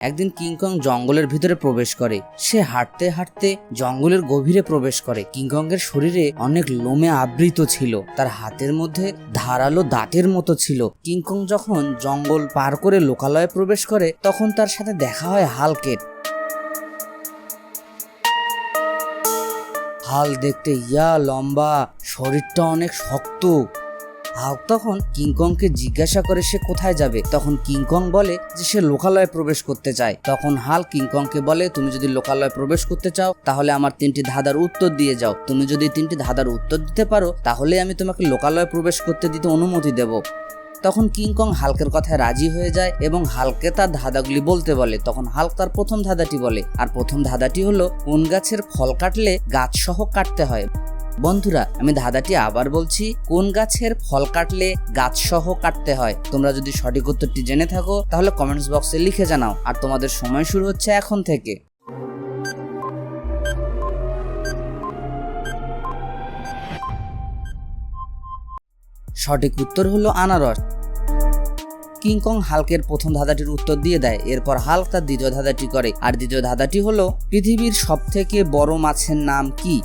একদিন কিংকং জঙ্গলের ভিতরে প্রবেশ করে। সে হাঁটতে হাঁটতে জঙ্গলের গভীরে প্রবেশ করে। কিংকংয়ের শরীরে অনেক লোমে আবৃত ছিল। তার হাতের মধ্যে ধারালো দাঁতের মতো ছিল। কিংকং যখন জঙ্গল পার করে লোকালয়ে প্রবেশ করে, তখন তার সাথে দেখা হয় হালকের। হাল দেখতে ইয়া লম্বা, শরীরটা অনেক শক্ত। হাল্ক তখন কিংকংকে জিজ্ঞাসা করে সে কোথায় যাবে। তখন কিংকং বলে যে সে লোকালয়ে প্রবেশ করতে চায়। তখন হাল কিংকংকে বলে, তুমি যদি লোকালয়ে প্রবেশ করতে চাও, তাহলে আমার তিনটি ধাঁধার উত্তর দিয়ে যাও। তুমি যদি তিনটি ধাঁধার উত্তর দিতে পারো, তাহলে আমি তোমাকে লোকালয়ে প্রবেশ করতে দিতে অনুমতি দেব। তখন কিংকং হালকের কথায় রাজি হয়ে যায় এবং হালকে তার ধাঁধাগুলি বলতে বলে। তখন হালক তার প্রথম ধাঁধাটি বলে। আর প্রথম ধাঁধাটি হলো কোন গাছের ফল কাটলে গাছ সহ কাটতে হয়। বন্ধুরা, আমি ধাঁধাটি আবার বলছি, কোন গাছের ফল কাটলে গাছ সহ কাটতে হয়? তোমরা যদি সঠিক উত্তরটি জেনে থাকো, তাহলে কমেন্টস বক্সে লিখে জানাও। আর তোমাদের সময় শুরু হচ্ছে এখন থেকে। সঠিক উত্তর হলো আনারস। কিংকং হালকের প্রথম ধাঁধাটির উত্তর দিয়ে দেয়। এরপর হাল্ক তার দ্বিতীয় ধাঁধাটি করে। আর দ্বিতীয় ধাঁধাটি হলো পৃথিবীর সব থেকে বড় মাছের নাম কি?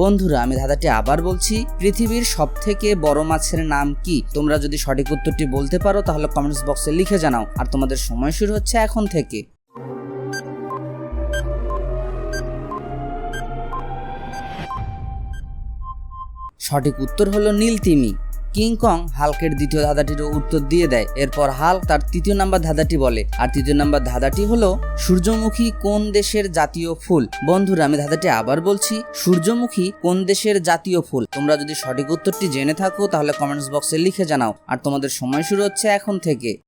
বন্ধুরা, আমি ধাঁধাটি আবার বলছি, পৃথিবীর সব থেকে বড় মাছের নাম কি? তোমরা যদি সঠিক উত্তরটি বলতে পারো, তাহলে কমেন্টস বক্সে লিখে জানাও। আর তোমাদের সময় শুরু হচ্ছে এখন থেকে। সঠিক উত্তর হলো নীলতিমি কিংকং হালকের দ্বিতীয় ধাঁধাটির উত্তর দিয়ে দেয়। এরপর হাল তার তৃতীয় নাম্বার ধাঁধাটি বলে। আর তৃতীয় নাম্বার ধাঁধাটি হল সূর্যমুখী কোন দেশের জাতীয় ফুল? বন্ধুরা, আমি ধাঁধাটি আবার বলছি, সূর্যমুখী কোন দেশের জাতীয় ফুল? তোমরা যদি সঠিক উত্তরটি জেনে থাকো, তাহলে কমেন্টস বক্সে লিখে জানাও। আর তোমাদের সময় শুরু হচ্ছে এখন থেকে।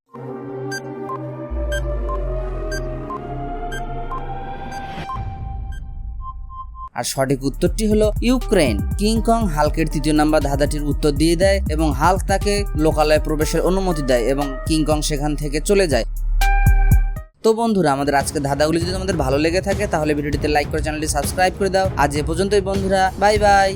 আর সঠিক উত্তরটি হলো ইউক্রেন কিংকং হালকের তৃতীয় নাম্বার ধাঁধাটির উত্তর দিয়ে দেয় এবং হাল্ক তাকে লোকালয়ে প্রবেশের অনুমতি দেয় এবং কিংকং সেখান থেকে চলে যায়। তো বন্ধুরা, আমাদের আজকে ধাঁধাগুলি যদি তোমাদের ভালো লেগে থাকে, তাহলে ভিডিওটিতে লাইক করে চ্যানেলটি সাবস্ক্রাইব করে দাও। আজ এ পর্যন্তই বন্ধুরা বাই বাই